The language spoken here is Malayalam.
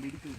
മെഡിക്കൽ